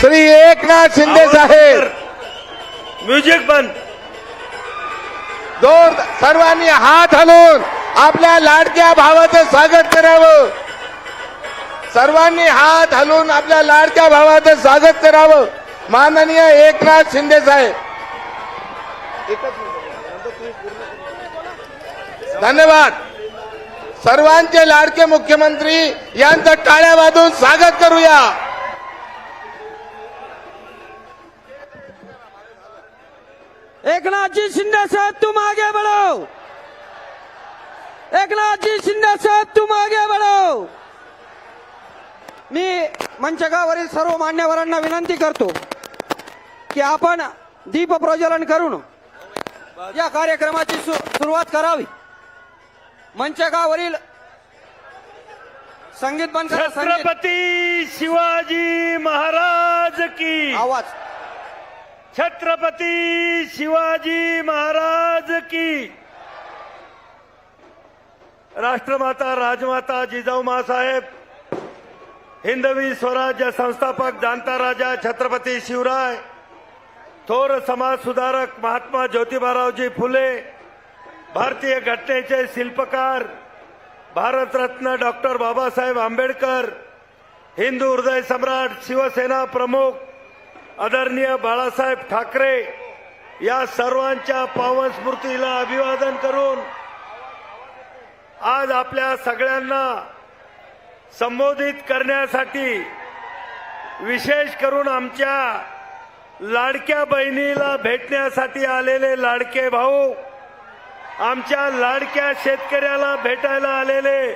श्री एकनाथ शिंदे साहेब. Music बंद. जोर सर्वांनी हात हलवून आपल्या लाडक्या भावाचं स्वागत करावं. सर्वांनी हात हलवून आपल्या लाडक्या भावाचं स्वागत करावं. माननीय एकनाथ शिंदे साहेब. धन्यवाद. सर्वांचे लाडके मुख्यमंत्री यांचं टाळ्या वाजून स्वागत करूया. एकनाथ जी शिंदे साहब तुम आगे बढ़ो। एकनाथ जी शिंदे साहब तुम आगे बढ़ो। मी मंचकावरील सर्व मान्यवरांना विनंती करतो की आपण दीप प्रज्वलन करून या कार्यक्रमाची सुरुवात करावी. मंचकावरील संगीत बंद छत्रपती शिवाजी महाराज की आवाज. छत्रपती शिवाजी महाराज की. राष्ट्रमाता राजमाता जिजाऊ साहेब हिंदवी स्वराज्य संस्थापक जाणता राजा छत्रपती शिवराय थोर समाज सुधारक महात्मा ज्योतिबारावजी फुले भारतीय घटनेचे शिल्पकार भारतरत्न डॉक्टर बाबासाहेब आंबेडकर हिंदू हृदय सम्राट शिवसेना प्रमुख आदरणीय बाळासाहेब ठाकरे या सर्वांच्या पावन स्मृतीला अभिवादन करून आज आपल्या सगळ्यांना संबोधित करण्यासाठी विशेष करून आमच्या लाडक्या बहिणीला भेटण्यासाठी आलेले लाडके भाऊ आमच्या लाडक्या शेतकऱ्याला भेटायला आलेले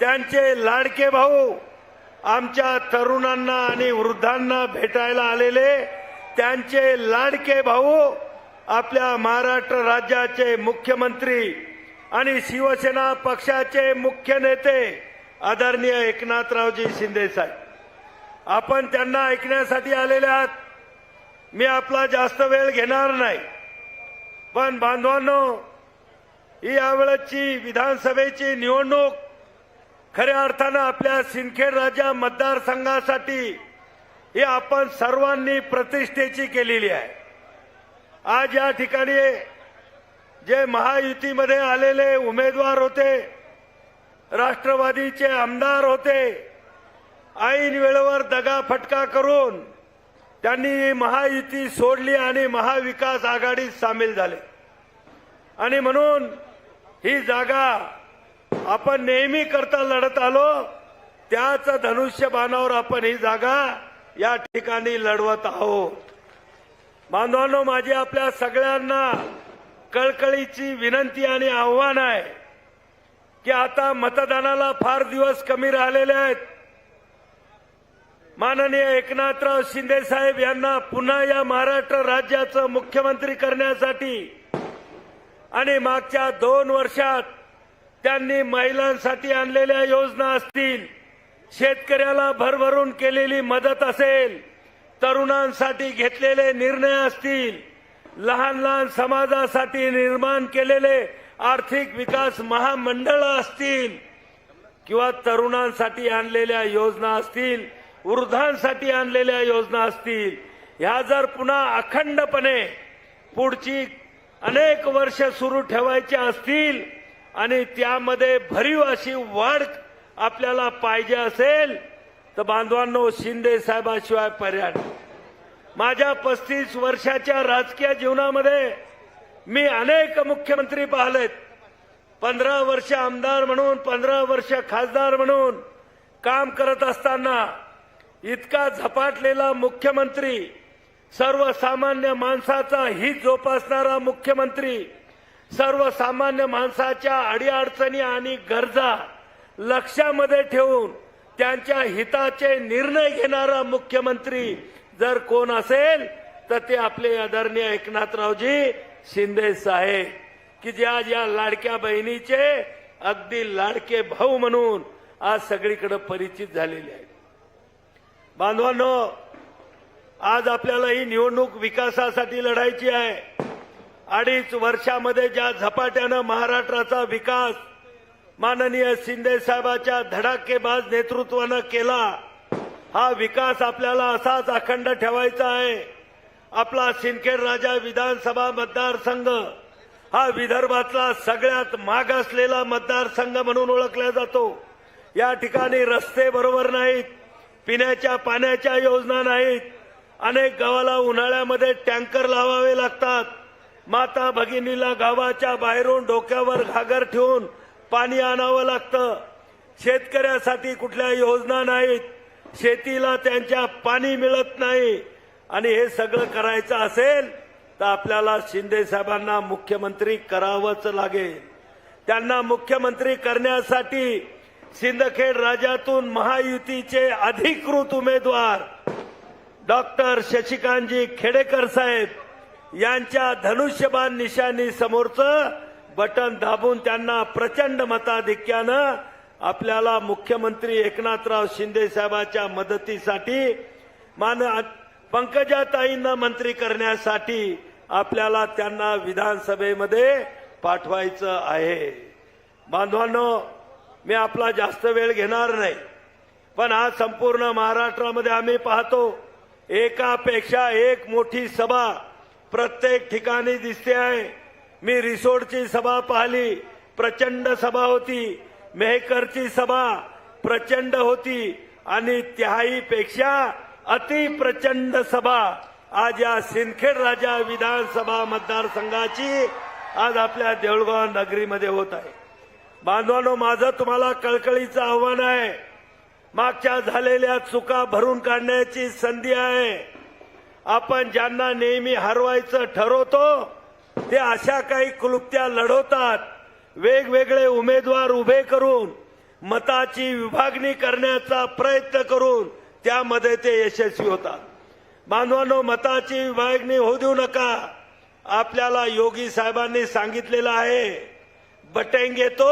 त्यांचे लाडके भाऊ आमच्या तरुणांना आणि वृद्धांना भेटायला आलेले त्यांचे लाडके भाऊ आपल्या महाराष्ट्र राज्याचे मुख्यमंत्री आणि शिवसेना पक्षाचे मुख्य नेते आदरणीय एकनाथरावजी शिंदे साहेब. आपण त्यांना ऐकण्यासाठी आलेले आहात. मी आपला जास्त वेळ घेणार नाही. पण बांधवांनो ही यावेळची विधानसभेची निवडणूक खऱ्या अर्थानं आपल्या सिंदखेड राजा मतदारसंघासाठी ही आपण सर्वांनी प्रतिष्ठेची केलेली आहे. आज या ठिकाणी जे महायुतीमध्ये आलेले उमेदवार होते राष्ट्रवादीचे आमदार होते ऐन वेळेवर दगा फटका करून त्यांनी महायुती सोडली आणि महाविकास आघाडीत सामील झाले. आणि म्हणून ही जागा आपण नेहमी करता लढत आलो त्याच धनुष्यबाणावर आपण ही जागा या ठिकाणी लढवत आहोत. बांधवांनो माझी आपल्या सगळ्यांना कळकळीची विनंती आणि आव्हान आहे की आता मतदानाला फार दिवस कमी राहिलेले आहेत. माननीय एकनाथराव शिंदे साहेब यांना पुन्हा या महाराष्ट्र राज्याचं मुख्यमंत्री करण्यासाठी आणि मागच्या दोन वर्षात त्यांनी महिलांसाठी आणलेल्या योजना असतील शेतकऱ्याला भरभरून केलेली मदत असेल तरुणांसाठी घेतलेले निर्णय असतील लहान लहान समाजासाठी निर्माण केलेले आर्थिक विकास महामंडळ असतील किंवा तरुणांसाठी आणलेल्या योजना असतील वृद्धांसाठी आणलेल्या योजना असतील ह्या जर पुन्हा अखंडपणे पुढची अनेक वर्ष सुरू ठेवायच्या असतील आणि त्यामध्ये भरीव अशी वाढ आपल्याला पाहिजे असेल तर बांधवांनो शिंदे साहेबांशिवाय पर्याय माझ्या पस्तीस वर्षाच्या राजकीय जीवनामध्ये मी अनेक मुख्यमंत्री पाहिलेत. पंधरा वर्ष आमदार म्हणून पंधरा वर्ष खासदार म्हणून काम करत असताना इतका झपाटलेला मुख्यमंत्री सर्वसामान्य माणसाचा हित जोपासणारा मुख्यमंत्री सर्वसामान्य माणसाच्या अडीअडचणी आणि गरजा लक्षामध्ये ठेवून त्यांच्या हिताचे निर्णय घेणारा मुख्यमंत्री जर कोण असेल तर ते आपले आदरणीय एकनाथरावजी शिंदे साहेब की जे आज या लाडक्या बहिणीचे अगदी लाडके भाऊ म्हणून आज सगळीकडे परिचित झालेले आहेत. बांधवांनो आज आपल्याला ही निवडणूक विकासासाठी लढायची आहे. अडीच वर्षामध्ये ज्या झपाट्यानं महाराष्ट्राचा विकास माननीय शिंदे साहेबाच्या धडाकेबाज नेतृत्वानं केला हा विकास आपल्याला असाच अखंड ठेवायचा आहे. आपला सिंदखेड राजा विधानसभा मतदारसंघ हा विदर्भातला सगळ्यात मागासलेला मतदारसंघ म्हणून ओळखला जातो. या ठिकाणी रस्ते बरोबर नाहीत पिण्याच्या पाण्याच्या योजना नाहीत अनेक गावाला उन्हाळ्यामध्ये टँकर लावावे लागतात. माता भगिनीला गावाच्या बाहेरून डोक्यावर घागर ठेवून पाणी आणावं लागतं. शेतकऱ्यासाठी कुठल्या योजना नाहीत. शेतीला त्यांच्या पाणी मिळत नाही. आणि हे सगळं करायचं असेल तर आपल्याला शिंदे साहेबांना मुख्यमंत्री करावंच लागेल. त्यांना मुख्यमंत्री करण्यासाठी सिंदखेड राज्यातून महायुतीचे अधिकृत उमेदवार डॉक्टर शशिकांतजी खेडेकर साहेब यांच्या धनुष्यबाण निशाणी समोरचं बटन दाबून त्यांना प्रचंड मताधिक्यानं आपल्याला मुख्यमंत्री एकनाथराव शिंदे साहेबांच्या मदतीसाठी मान पंकजाताईंना मंत्री करण्यासाठी आपल्याला त्यांना विधानसभेमध्ये पाठवायचं आहे. बांधवांनो मी आपला जास्त वेळ घेणार नाही पण आज संपूर्ण महाराष्ट्रामध्ये आम्ही पाहतो एकापेक्षा एक मोठी सभा प्रत्येक ठिकाणी दिसते आहे. मी रिसोडची सभा पाहिली प्रचंड सभा होती. मेहकरची सभा प्रचंड होती आणि त्याहीपेक्षा अति प्रचंड सभा आज या सिंदखेड राजा विधानसभा मतदारसंघाची आज आपल्या देऊळगाव नगरीमध्ये होत आहे. बांधवानो माझं तुम्हाला कळकळीचं आव्हान आहे. मागच्या झालेल्या चुका भरून काढण्याची संधी आहे. आपण ज्यांना नेहमी हरवायचं ठरवतो ते अशा काही क्लुप्त्या लढवतात. वेगवेगळे उमेदवार उभे करून मताची विभागणी करण्याचा प्रयत्न करून त्यामध्ये ते यशस्वी होतात. बांधवांनो मताची विभागणी होऊ देऊ नका. आपल्याला योगी साहेबांनी सांगितलेलं आहे बटेंगे तो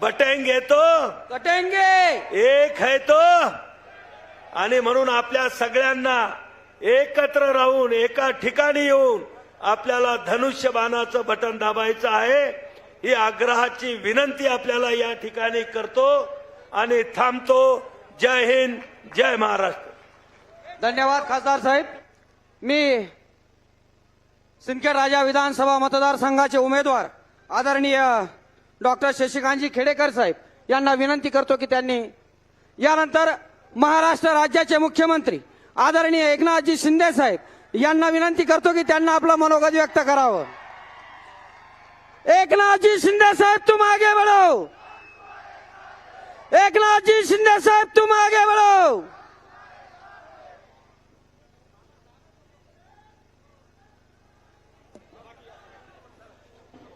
बटेंगे तो कटेंगे! एक है तो आणि म्हणून आपल्या सगळ्यांना एकत्र राहून एका ठिकाणी येऊन आपल्याला धनुष्यबाणाचं बटन दाबायचं आहे. ही आग्रहाची विनंती आपल्याला या ठिकाणी करतो आणि थांबतो. जय हिंद जय महाराष्ट्र. धन्यवाद खासदार साहेब. मी सिंदखेड राजा विधानसभा मतदारसंघाचे उमेदवार आदरणीय डॉक्टर शशिकांतजी खेडेकर साहेब यांना विनंती करतो की त्यांनी यानंतर महाराष्ट्र राज्याचे मुख्यमंत्री आदरणीय एकनाथजी शिंदे साहेब यांना विनंती करतो की त्यांना आपलं मनोगत व्यक्त करावं. एकनाथजी शिंदे साहेब तुम आगे बढ़ो एकनाथजी शिंदे साहेब तुम आगे बढ़ो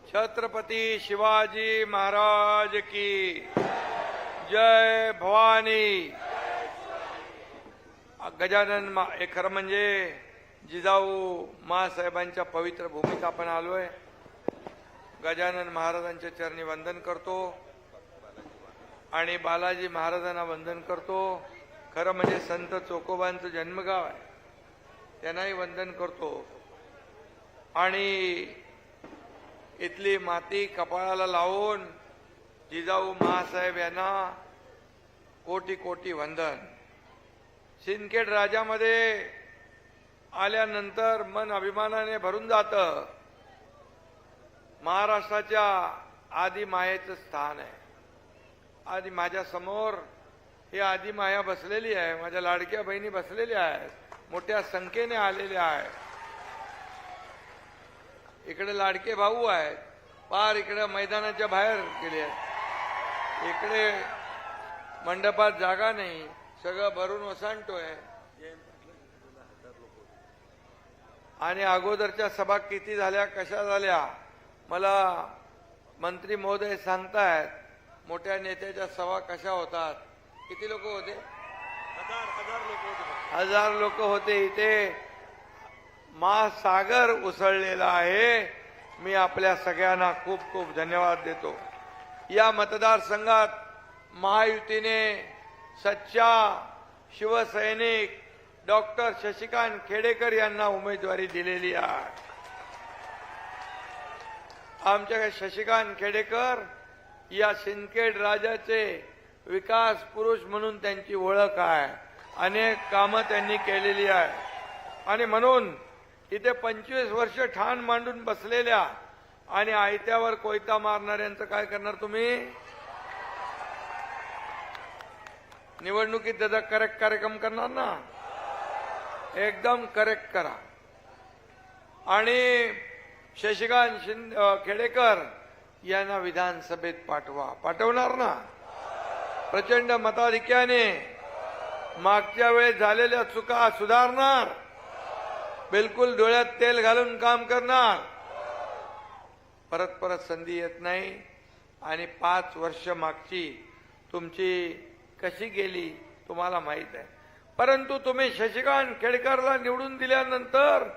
छत्रपती शिवाजी महाराज की जय भवानी. गजानन मा हे खरं म्हणजे जिजाऊ मासाहेबांच्या पवित्र भूमीत आपण आलोय. गजानन महाराजांच्या चरणी वंदन करतो. आणि बालाजी महाराजांना वंदन करतो. खरं म्हणजे संत चोकोबांचं जन्मगाव आहे. त्यांनाही वंदन करतो. आणि इथली माती कपाळाला लावून जिजाऊ महासाहेब यांना कोटी कोटी वंदन. सिंदखेड राजामध्ये आल्यानंतर मन अभिमानाने भरून जातं. महाराष्ट्राच्या आदी मायेचं स्थान आहे. आधी माझ्यासमोर ही आदी माया बसलेली आहे. माझ्या लाडक्या बहिणी बसलेल्या आहेत. मोठ्या संख्येने आलेल्या आहेत. इकडे लाडके भाऊ आहेत. पार इकडे मैदानाच्या बाहेर गेले आहेत. इकडे मंडपात जागा नाही. सगळं भरून ओसांडतोय आणि अगोदरच्या सभा किती झाल्या कशा झाल्या मला मंत्री महोदय सांगतायत मोठ्या नेत्याच्या सभा कशा होतात. किती लोक होते? हजार लोक होते इथे. महासागर उसळलेला आहे. मी आपल्या सगळ्यांना खूप खूप धन्यवाद देतो. या मतदारसंघात महायुतीने सच्चा शिवसैनिक डॉक्टर शशिकांत खेडेकर यांना उमेदवारी दिलेली आहे. आमच्या शशिकांत खेडेकर या सिंदखेड राजाचे विकास पुरुष म्हणून त्यांची ओळख आहे. अनेक कामं त्यांनी केलेली आहे. आणि म्हणून इथे पंचवीस वर्ष ठाण मांडून बसलेल्या आणि आयत्यावर कोयता मारणाऱ्यांचं काय करणार तुम्ही? निवडणुकीत त्याचा करेक्ट कार्यक्रम करणार ना एकदम करेक्ट करा. आणि शशिकांत शिंदे खेडेकर यांना विधानसभेत पाठवा. पाठवणार ना? प्रचंड मताधिक्याने मागच्या वेळेस झालेल्या चुका सुधारणार. बिलकुल डोळ्यात तेल घालून काम करणार. परत परत संधी येत नाही. आणि पाच वर्ष मागची तुमची कशी गेली तुम्हाला माहीत आहे. परंतु तुम्ही शशिकांत खेडकरला निवडून दिल्यानंतर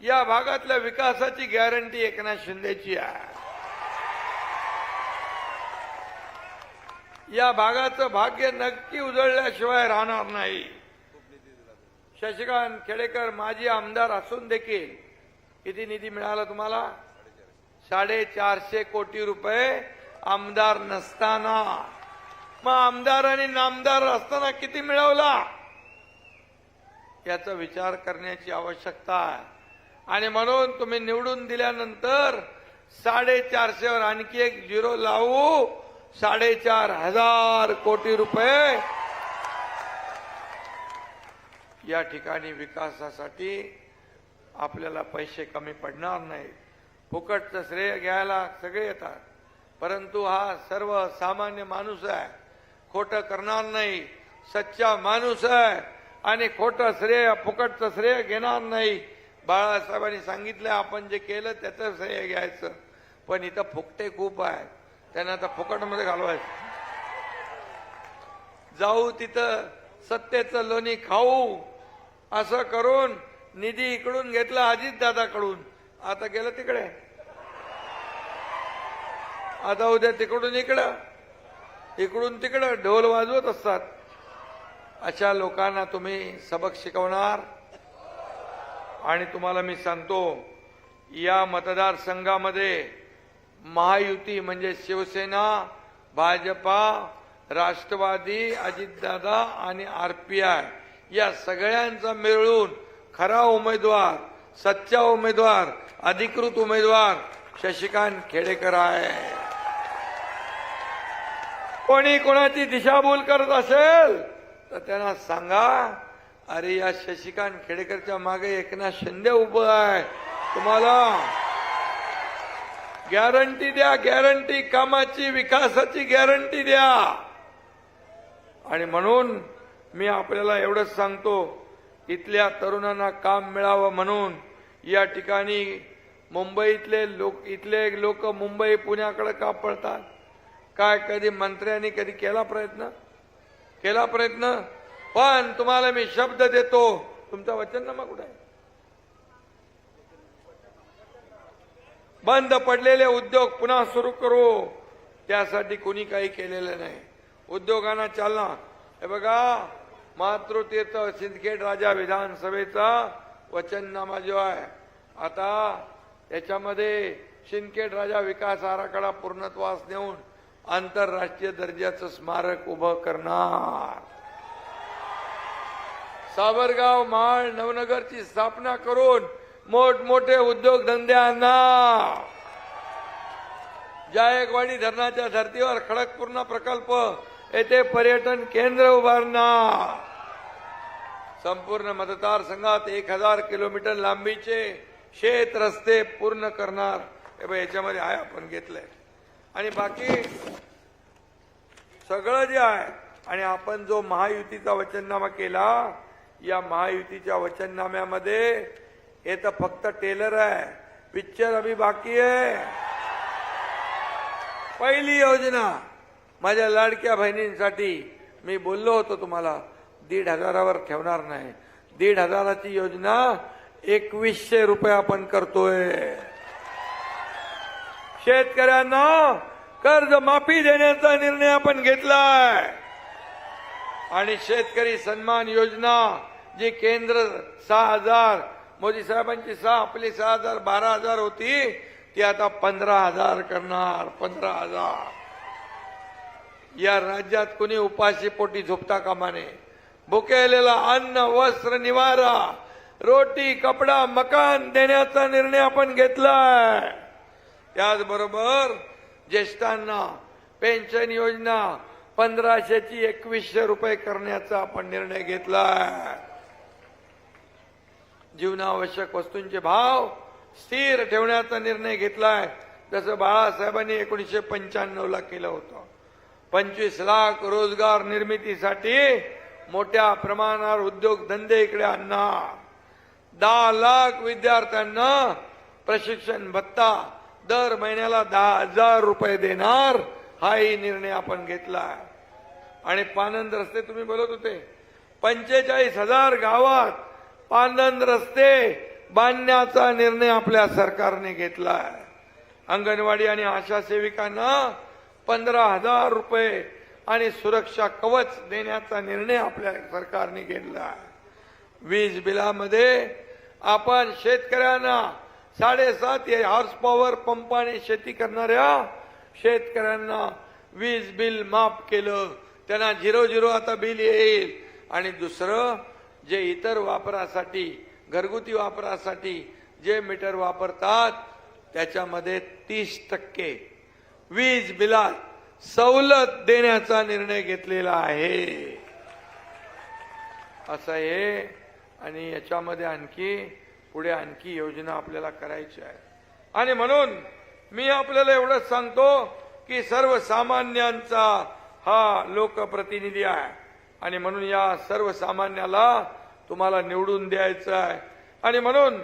या भागातल्या विकासाची गॅरंटी एकनाथ शिंदेची आहे. या भागाचं भाग्य नक्की उजळल्याशिवाय राहणार नाही. शशिकांत खेडेकर माजी आमदार असून देखील किती निधी मिळाला तुम्हाला? साडेचारशे कोटी रुपये आमदार नसताना. मग आमदार आणि नामदार असताना किती मिळवला? याचा विचार करण्याची आवश्यकता आहे. आणि म्हणून तुम्ही निवडून दिल्यानंतर साडेचारशेवर आणखी एक झिरो लावू. साडेचार हजार कोटी रुपये या ठिकाणी विकासासाठी आपल्याला पैसे कमी पडणार नाहीत. फुकटचं श्रेय घ्यायला सगळे येतात. परंतु हा सर्व सामान्य माणूस आहे. खोटं करणार नाही. सच्चा माणूस आहे आणि खोटं श्रेय फुकटचं श्रेय घेणार नाही. बाळासाहेबांनी सांगितलं आपण जे केलं त्याचं श्रेय घ्यायचं. पण इथं फुकटे खूप आहे. त्यांना आता फुकटमध्ये घालवायचं. जाऊ तिथं सत्तेचं लोणी खाऊ. असं करून निधी इकडून घेतला अजित दादाकडून आता गेलं तिकडे. आता उद्या तिकडून इकडं. इकडून तिकडं ढोल वाजवत असतात. अशा लोकांना तुम्ही सबक शिकवणार. आणि तुम्हाला मी सांगतो या मतदारसंघामध्ये महायुती म्हणजे शिवसेना भाजपा राष्ट्रवादी अजितदादा आणि आर पी आय. या सगळ्यांचा मिळून खरा उमेदवार सच्चा उमेदवार अधिकृत उमेदवार शशिकांत खेडेकर आहे. कोणी कोणाची दिशाभूल करत असेल तर त्यांना सांगा अरे या शशिकांत खेडेकरच्या मागे एकनाथ शिंदे उभं आहे. तुम्हाला गॅरंटी द्या गॅरंटी कामाची विकासाची गॅरंटी द्या. आणि म्हणून मी आपल्याला एवढंच सांगतो इथल्या तरुणांना काम मिळावं म्हणून या ठिकाणी मुंबईतले लोक इथले लोक मुंबई पुण्याकडे का पळतात? काय कधी मंत्र्यांनी कधी केला प्रयत्न? केला प्रयत्न? पण तुम्हाला मी शब्द देतो. तुमचा वचननामा कुठे आहे? बंद पडलेले उद्योग पुन्हा सुरू करू. त्यासाठी कोणी काही केलेलं नाही. उद्योगांना चालना. हे बघा मातृतीर्थ सिंदखेड राजा विधानसभेचा वचननामा जो आहे आता त्याच्यामध्ये सिंदखेड राजा विकास आराखडा पूर्णत्वास नेऊन आंतरराष्ट्रीय दर्जाचं स्मारक उभं करणार. सावरगाव माळ नवनगरची स्थापना करून मोठमोठे उद्योगधंदे आणणार. जायकवाडी धरणाच्या धर्तीवर खडकपूर्ण प्रकल्प येथे पर्यटन केंद्र उभारणार. संपूर्ण मतदारसंघात एक हजार किलोमीटर लांबीचे शेत रस्ते पूर्ण करणार. हे याच्यामध्ये आहे आपण घेतलंय. आणि बाकी सगळं जे आहे आणि आपण जो महायुतीचा वचननामा केला या महायुतीच्या वचननाम्यामध्ये हे तर फक्त टेलर आहे. पिक्चर अभी बाकी आहे. पहिली योजना माझ्या लाडक्या बहिणींसाठी मी बोललो होतो तुम्हाला दीड हजारावर ठेवणार नाही. दीड हजाराची योजना एकवीसशे रुपये आपण करतोय. शेतकऱ्यांना कर्ज माफी देण्याचा निर्णय आपण घेतलाय. आणि शेतकरी सन्मान योजना जी केंद्र सहा हजार मोदी साहेबांची सहा आपली सहा हजार बारा हजार होती ती आता पंधरा हजार करणार पंधरा हजार. या राज्यात कुणी उपाशी पोटी झोपता कामा नये. भुकेलेला अन्न वस्त्र निवारा रोटी कपडा मकान देण्याचा निर्णय आपण घेतलाय. त्याचबरोबर ज्येष्ठांना पेन्शन योजना पंधराशेची एकवीसशे रुपये करण्याचा आपण निर्णय घेतलाय जीवनावश्यक वस्तूंचे भाव स्थिर ठेवण्याचा निर्णय घेतलाय. जसं बाळासाहेबांनी एकोणीसशे पंच्याण्णव ला केलं होतं. पंचवीस लाख रोजगार निर्मितीसाठी मोठ्या प्रमाणावर उद्योगधंदे इकडे आणणार. दहा लाख विद्यार्थ्यांना प्रशिक्षण भत्ता दर महिन्याला दहा हजार रुपये देणार हाही निर्णय आपण घेतला. आणि पानंद रस्ते तुम्ही बोलत होते. पंचेचाळीस हजार गावात पानंद रस्ते बांधण्याचा निर्णय आपल्या सरकारने घेतला. अंगणवाडी आणि आशा सेविकांना पंधरा हजार रुपये आणि सुरक्षा कवच देण्याचा निर्णय आपल्या सरकारने घेतला. वीज बिलामध्ये आपण शेतकऱ्यांना साडेसात हॉर्स पॉवर पंपाने शेती करणाऱ्या शेतकऱ्यांना वीज बिल माफ केलं. त्यांना झिरो झिरो आता बिल येईल. आणि दुसरं जे इतर वापरासाठी घरगुती वापरासाठी जे मीटर वापरतात त्याच्यामध्ये तीस टक्के वीज बिलात सवलत देण्याचा निर्णय घेतलेला आहे. असं हे आणि याच्यामध्ये आणखी पुढे आणखी योजना आपल्याला करायची आहे. आणि म्हणून मी आपल्याला एवढंच सांगतो की सर्वसामान्यांचा हा लोकप्रतिनिधी आहे. आणि म्हणून या सर्वसामान्याला तुम्हाला निवडून द्यायचं आहे. आणि म्हणून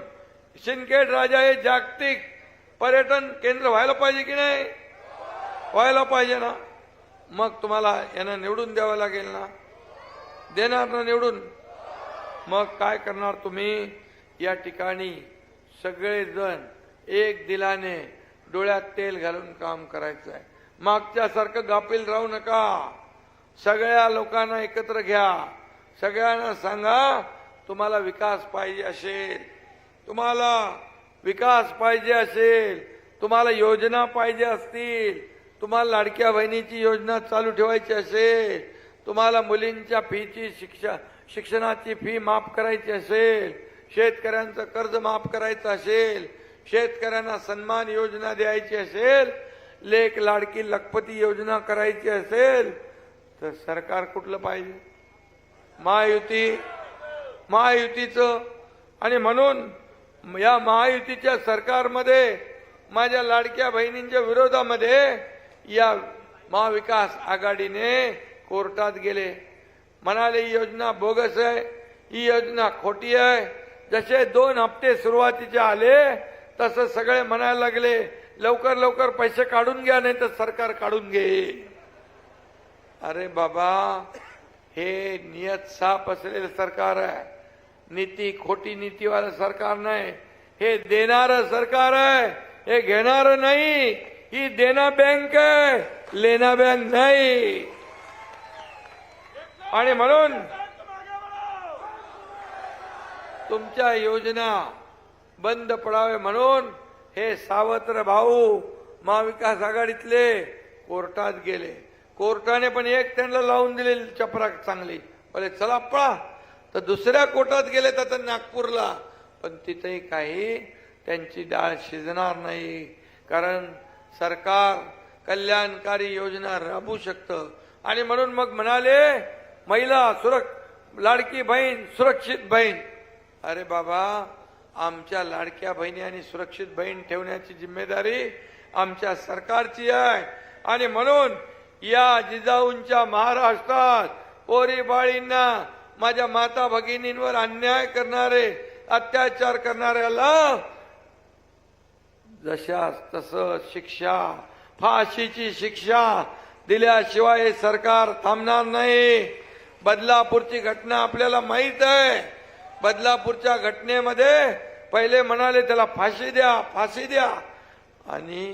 शिंदखेड राजा हे जागतिक पर्यटन केंद्र व्हायला पाहिजे की नाही? व्हायला पाहिजे ना. मग तुम्हाला यांना निवडून द्यावं लागेल ना? देणार ना निवडून? मग काय करणार तुम्ही? या ठिकाणी सगळेजण एक दिलाने डोळ्यात तेल घालून काम करायचं आहे मागच्यासारखं गाफील राहू नका. सगळ्या लोकांना एकत्र घ्या. सगळ्यांना सांगा तुम्हाला विकास पाहिजे असेल. तुम्हाला विकास पाहिजे असेल. तुम्हाला योजना पाहिजे असतील. तुम्हाला लाडक्या बहिणीची योजना चालू ठेवायची असेल. तुम्हाला मुलींच्या फीची शिक्षा शिक्षणाची फी माफ करायची असेल. शेतकऱ्यांचं कर्ज माफ करायचं असेल शेतकऱ्यांना सन्मान योजना द्यायची असेल लेख लाडकी लखपती योजना करायची असेल तर सरकार कुठलं पाहिजे? महायुती महायुतीचं. आणि म्हणून या महायुतीच्या सरकारमध्ये माझ्या लाडक्या बहिणींच्या विरोधामध्ये या महाविकास आघाडीने कोर्टात गेले. म्हणाले ही योजना बोगस आहे ही योजना खोटी आहे. जसे दोन हप्ते सुरुवातीचे आले तसं सगळे म्हणायला लागले लवकर लवकर पैसे काढून घ्या नाही तर सरकार काढून घे. अरे बाबा हे नियत साफ असलेलं सरकार आहे. नीती खोटी नीतीवालं सरकार नाही. हे देणार सरकार आहे. हे घेणार नाही. ही देना बँक आहे. लेना बँक नाही. आणि म्हणून तुमच्या योजना बंद पडावे म्हणून हे सावत्र भाऊ महाविकास आघाडीतले कोर्टात गेले. कोर्टाने पण एक त्यांना लावून दिलेली चपराक चांगली. बोले चला पळा. तर दुसऱ्या कोर्टात गेले तर नागपूरला. पण तिथेही काही त्यांची डाळ शिजणार नाही. कारण सरकार कल्याणकारी योजना राबवू शकतं. आणि म्हणून मग म्हणाले महिला सुरक्ष लाडकी बहीण सुरक्षित बहीण. अरे बाबा आमच्या लाडक्या बहिणी आणि सुरक्षित बहीण ठेवण्याची जिम्मेदारी आमच्या सरकारची आहे. आणि म्हणून या जिजाऊंच्या महाराष्ट्रात पोरी बाळींना माझ्या माता भगिनींवर अन्याय करणारे अत्याचार करणाऱ्याला जशास तस शिक्षा फाशीची शिक्षा दिल्याशिवाय सरकार थांबणार नाही. बदलापूरची घटना आपल्याला माहीत आहे. बदलापूरच्या घटनेमध्ये पहिले म्हणाले त्याला फाशी द्या फाशी द्या. आणि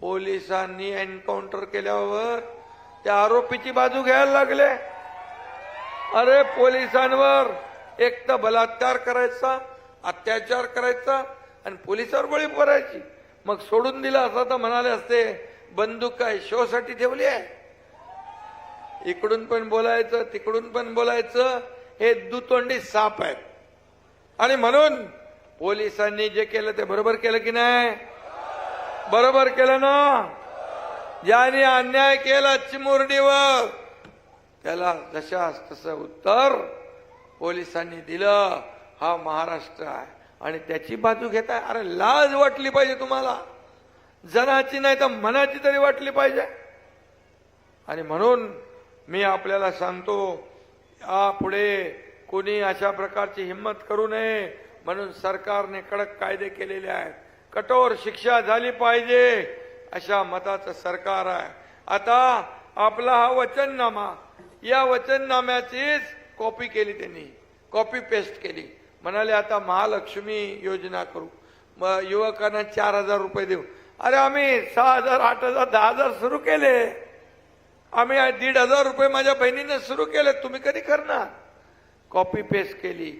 पोलिसांनी एन्काउंटर केल्यावर त्या आरोपीची बाजू घ्यायला लागले. अरे पोलिसांवर एक तर बलात्कार करायचा अत्याचार करायचा आणि पोलिसावर बळी पडायची मग सोडून दिला असं तर म्हणाले असते बंदूक काय शोसाठी ठेवली आहे. इकडून पण बोलायचं तिकडून पण बोलायचं हे दुतोंडी साप आहेत. आणि म्हणून पोलिसांनी जे केलं ते बरोबर केलं की नाही? बरोबर केलं ना? ज्याने अन्याय केला चिमुरडीवर त्याला जशास तसं उत्तर पोलिसांनी दिलं. हा महाराष्ट्र आहे. आणि त्याची बाजू घेताय. अरे लाज वाटली पाहिजे तुम्हाला. जनाची नाही तर मनाची तरी वाटली पाहिजे. आणि म्हणून मी आपल्याला सांगतो यापुढे कोणी अशा प्रकारची हिंमत करू नये म्हणून सरकारने कडक कायदे केलेले आहेत. कठोर शिक्षा झाली पाहिजे अशा मताचं सरकार आहे. आता आपला हा वचननामा या वचननाम्याचीच कॉपी केली त्यांनी कॉपी पेस्ट केली. म्हणाले आता महालक्ष्मी योजना करू. मग युवकांना चार हजार रुपये देऊ. अरे आम्ही सहा हजार आठ हजार दहा हजार सुरू केले. आम्ही दीड हजार रुपये माझ्या बहिणीने सुरू केले तुम्ही कधी करणार? कॉपी पेस्ट केली.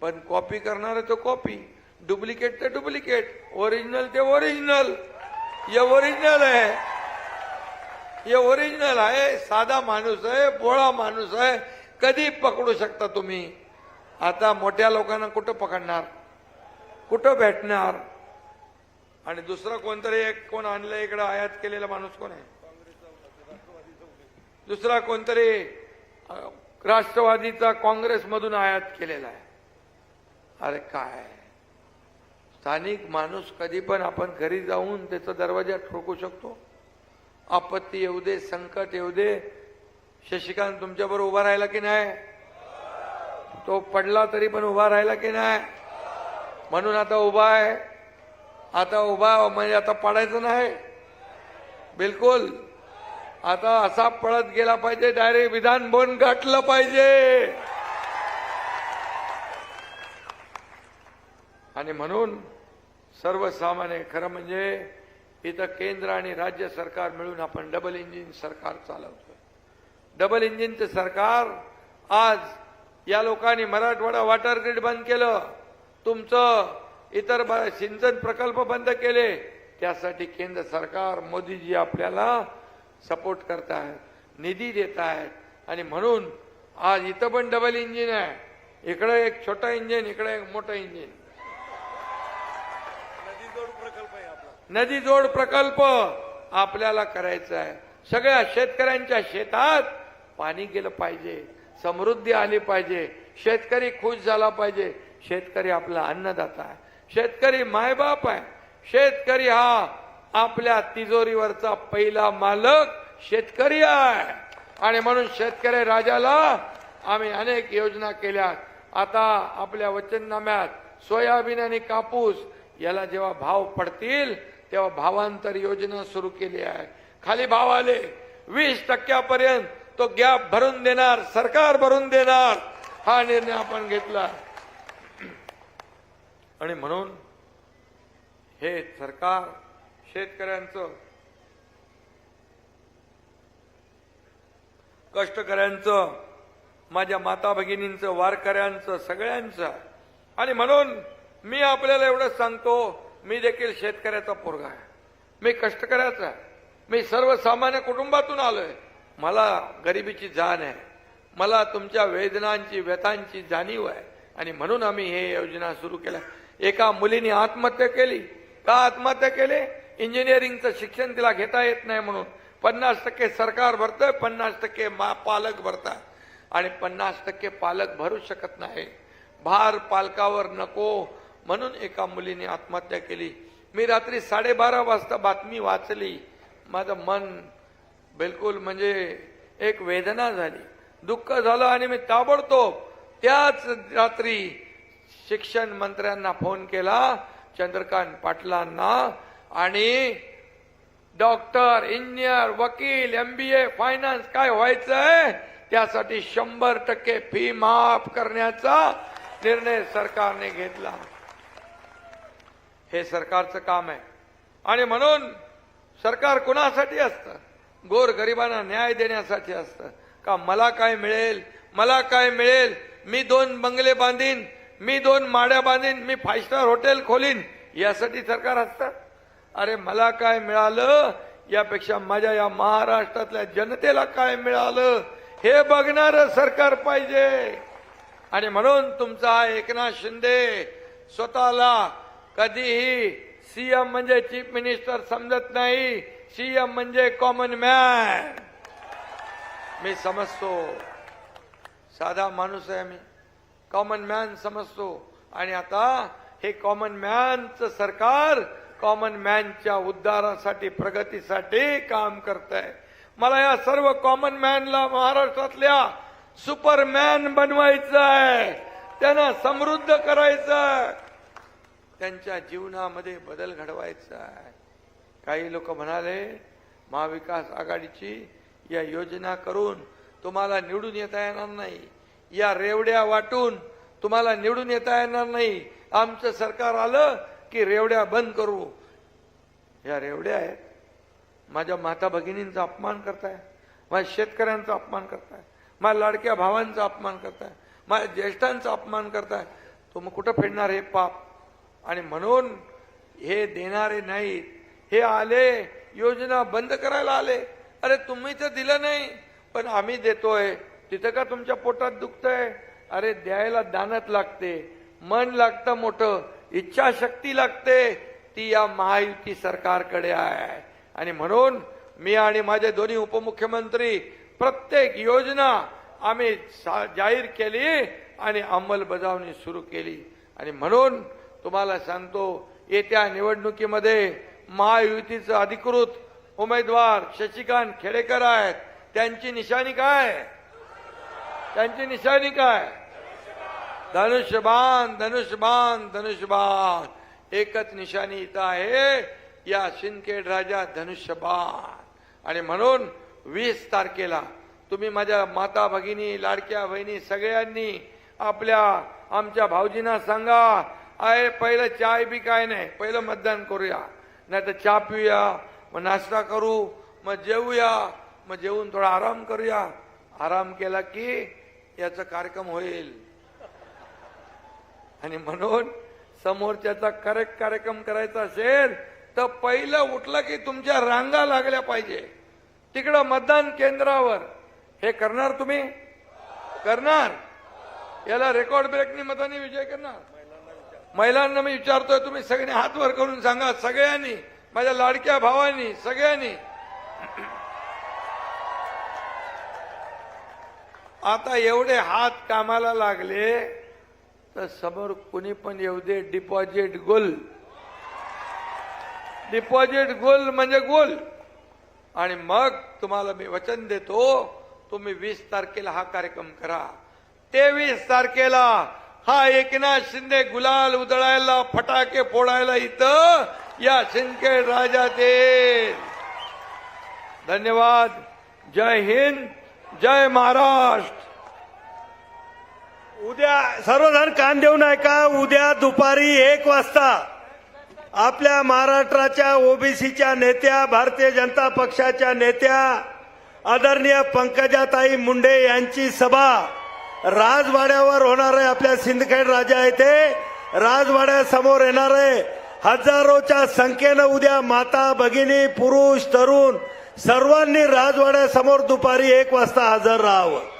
पण कॉपी करणार तो कॉपी डुप्लिकेट ते डुप्लिकेट ओरिजिनल ते ओरिजिनल ये ओरिजिनल आहे. हे ओरिजिनल आहे. साधा माणूस आहे बोळा माणूस आहे. कधी पकडू शकता तुम्ही? आता मोठ्या लोकांना कुठं पकडणार? कुठं भेटणार? आणि दुसरा कोणतरी एक कोण आणलं इकडं? आयात केलेला माणूस कोण आहे? दुसरा कोणतरी राष्ट्रवादीचा काँग्रेसमधून आयात केलेला आहे. अरे काय? स्थानिक माणूस कधी पण आपण घरी जाऊन त्याचा दरवाजा ठोकू शकतो. आपत्ती येऊ दे संकट येऊ दे. शशिकांत तुमच्याबरोबर उभा राहिला की नाही? तो पडला तरी पण उभा राहिला की नाही? म्हणून आता उभा आहे. आता उभा म्हणजे आता पडायचं नाही. बिलकुल. आता असा पळत गेला पाहिजे डायरेक्ट विधान भवन गाठलं पाहिजे. आणि म्हणून सर्वसामान्य खरं म्हणजे इथं केंद्र आणि राज्य सरकार मिळून आपण डबल इंजिन सरकार चालवतोय. डबल इंजिनचं सरकार आज या लोकांनी मराठवाडा वॉटर ग्रीड बंद केलं. तुमचं इतर सिंचन प्रकल्प बंद केले. त्यासाठी केंद्र सरकार मोदीजी आपल्याला सपोर्ट करत आहेत निधी देत आहेत आणि म्हणून आज इथं पण डबल इंजिन आहे. इकडे एक छोटा इंजिन इकडे एक मोठं इंजिन नदी जोड प्रकल्प आपल्याला करायचा आहे. सगळ्या शेतकऱ्यांच्या शेतात पाणी गेलं पाहिजे समृद्धी आली पाहिजे शेतकरी खुश झाला पाहिजे. शेतकरी आपला अन्नदाता आहे. शेतकरी मायबाप आहे. शेतकरी हा आपल्या तिजोरीवरचा पहिला मालक शेतकरी आहे. आणि म्हणून शेतकरी राजाला आम्ही अनेक योजना केल्या. आता आपल्या वचननाम्यात सोयाबीन आणि कापूस याला जेव्हा भाव पडतील तेव्हा भावांतर योजना सुरू केली आहे. खाली भाव आले. वीस टक्क्यापर्यंत तो गॅप भरून देणार सरकार भरून देणार हा निर्णय आपण घेतला. आणि म्हणून हे सरकार शेतकऱ्यांचं. कष्टकऱ्यांचं माझ्या माता भगिनींचं वारकऱ्यांचं सगळ्यांचं. आणि म्हणून मी आपल्याला एवढं सांगतो मी देखील शेतकऱ्याचा पोरगा आहे. मी कष्टकऱ्याचा आहे. मी सर्वसामान्य कुटुंबातून आलोय. मला गरिबीची जाण आहे. मला तुमच्या वेदनांची व्यथांची जाणीव आहे. आणि म्हणून आम्ही हे योजना सुरू केल्या. एका मुलीने आत्महत्या केली. का आत्महत्या केली? इंजिनिअरिंगचं शिक्षण तिला घेता येत नाही म्हणून पन्नास टक्के सरकार भरतंय पन्नास टक्के मा पालक भरतात. आणि पन्नास टक्के पालक भरू शकत नाही. भार पालकावर नको म्हणून एका मुलीने आत्महत्या केली. मी रात्री साडेबारा वाजता बातमी वाचली. माझं मन बिलकुल म्हणजे एक वेदना झाली. दुःख झालं आणि मी ताबडतोब त्याच रात्री शिक्षण मंत्र्यांना फोन केला चंद्रकांत पाटलांना आणि डॉक्टर इंजिनियर वकील एमबीए फायनान्स काय व्हायचंय? त्यासाठी शंभर टक्के फी माफ करण्याचा निर्णय सरकारने घेतला. हे सरकारचं काम आहे. आणि म्हणून सरकार कुणासाठी असतं? गोर गरिबांना न्याय देण्यासाठी असतं. का मला काय मिळेल? मला काय मिळेल? मी दोन बंगले बांधीन मी दोन माड्या बांधीन मी फाईव्ह स्टार हॉटेल खोलीन यासाठी सरकार असतं? अरे मला काय मिळालं? यापेक्षा माझ्या या महाराष्ट्रातल्या जनतेला काय मिळालं? हे बघणार सरकार पाहिजे. आणि म्हणून तुमचा हा एकनाथ शिंदे स्वतःला कधीही सीएम म्हणजे चीफ मिनिस्टर समजत नाही. सीएम म्हणजे कॉमन मॅन मी समजतो. साधा माणूस आहे मी. कॉमन मॅन समजतो. आणि आता हे कॉमन मॅनचं सरकार कॉमन मॅनच्या उद्धारासाठी प्रगतीसाठी काम करत आहे मला या सर्व कॉमन मॅनला महाराष्ट्रातल्या सुपरमॅन बनवायचं आहे त्यांना समृद्ध करायचं आहे त्यांच्या जीवनामध्ये बदल घडवायचा आहे काही लोक म्हणाले महाविकास आघाडीची या योजना करून तुम्हाला निवडून येता येणार नाही. या रेवड्या वाटून तुम्हाला निवडून येता येणार नाही. आमचं सरकार आलं की रेवड्या बंद करू? या रेवड्या आहेत. माझ्या माता भगिनींचा अपमान करताय. माझ्या शेतकऱ्यांचा अपमान करताय. माझ्या लाडक्या भावांचा अपमान करताय. माझ्या ज्येष्ठांचा अपमान करताय. तुम्ही कुठं फेडणार हे पाप? आणि म्हणून हे देणारे नाहीत. हे आले योजना बंद करायला आले. अरे तुम्ही तर दिलं नाही पण आम्ही देतोय. तिथं का तुमच्या पोटात दुखतंय? अरे द्यायला दानत लागते. मन लागतं मोठं. इच्छाशक्ती लागते ती या महायुती सरकारकडे आहे. आणि म्हणून मी आणि माझे दोन्ही उपमुख्यमंत्री प्रत्येक योजना आम्ही सा- जाहीर केली आणि अंमलबजावणी सुरू केली. आणि म्हणून तुम्हाला सांगतो येत्या निवडणुकीमध्ये महायुतीचं अधिकृत उमेदवार शशिकांत खेडेकर आहेत. त्यांची निशाणी काय? त्यांची निशाणी काय? धनुष्यबाण धनुष्यबाण धनुष्यबाण. एकच निशाणी इथं आहे या शिंदखेड राजा धनुष्यबाण. आणि म्हणून वीस तारखेला तुम्ही माझ्या माता भगिनी लाडक्या बहिणी सगळ्यांनी आपल्या आमच्या भाऊजींना सांगा अरे पहिलं चाय बी काय नाही पहिलं मतदान करूया. नाही तर चहा पिऊया मग नाश्ता करू मग जेवूया मग जेवून थोडा आराम करूया. आराम केला की याचा कार्यक्रम होईल. आणि म्हणून समोरच्याचा करेक्ट कार्यक्रम करायचा असेल तर पहिलं उठलं की तुमच्या रांगा लागल्या पाहिजे. तिकडं मतदान केंद्रावर. हे करणार तुम्ही? करणार. याला रेकॉर्ड ब्रेकनी मताने विजय करणार. महिलांना मी विचारतोय तुम्ही सगळे हात वर करून सांगा सगळ्यांनी माझ्या लाडक्या भावांनी सगळ्यांनी. आता एवढे हात कामाला लागले तर समोर कुणी पण येऊ दे डिपॉझिट गुल डिपॉझिट गुल म्हणजे गुल आणि मग तुम्हाला मी वचन देतो तुम्ही वीस तारखेला हा कार्यक्रम करा. तेवीस तारखेला हा एकनाथ शिंदे गुलाल उधळायला फटाके फोडायला इथं या शिंदखेड राजात येईल धन्यवाद. जय हिंद जय महाराष्ट्र. उद्या सर्वजण कान देऊ नका उद्या दुपारी एक वाजता आपल्या महाराष्ट्राच्या ओबीसीच्या नेत्या भारतीय जनता पक्षाच्या नेत्या आदरणीय पंकजाताई मुंडे यांची सभा राजवाड्यावर होणार आहे. आपल्या सिंदखेड राजा येथे राजवाड्यासमोर येणार आहे. हजारोच्या संख्येनं उद्या माता भगिनी पुरुष तरुण सर्वांनी राजवाड्यासमोर दुपारी एक वाजता हजर राहावं.